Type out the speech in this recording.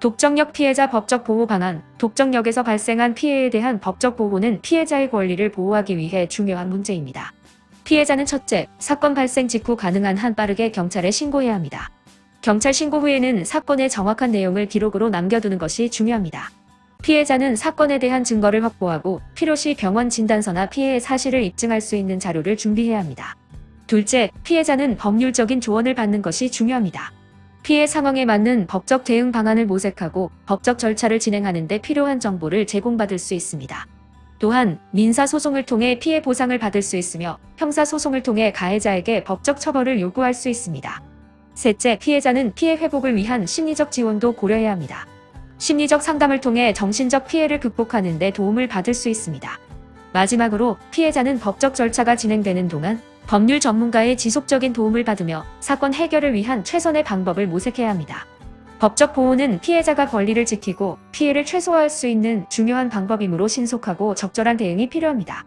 독점력 피해자 법적 보호 방안 독점력에서 발생한 피해에 대한 법적 보호는 피해자의 권리를 보호하기 위해 중요한 문제입니다. 피해자는 첫째, 사건 발생 직후 가능한 한 빠르게 경찰에 신고해야 합니다. 경찰 신고 후에는 사건의 정확한 내용을 기록으로 남겨두는 것이 중요합니다. 피해자는 사건에 대한 증거를 확보하고 필요시 병원 진단서나 피해의 사실을 입증할 수 있는 자료를 준비해야 합니다. 둘째, 피해자는 법률적인 조언을 받는 것이 중요합니다. 피해 상황에 맞는 법적 대응 방안을 모색하고 법적 절차를 진행하는 데 필요한 정보를 제공받을 수 있습니다. 또한 민사소송을 통해 피해 보상을 받을 수 있으며 형사소송을 통해 가해자에게 법적 처벌을 요구할 수 있습니다. 셋째, 피해자는 피해 회복을 위한 심리적 지원도 고려해야 합니다. 심리적 상담을 통해 정신적 피해를 극복하는 데 도움을 받을 수 있습니다. 마지막으로 피해자는 법적 절차가 진행되는 동안 법률 전문가의 지속적인 도움을 받으며 사건 해결을 위한 최선의 방법을 모색해야 합니다. 법적 보호는 피해자가 권리를 지키고 피해를 최소화할 수 있는 중요한 방법이므로 신속하고 적절한 대응이 필요합니다.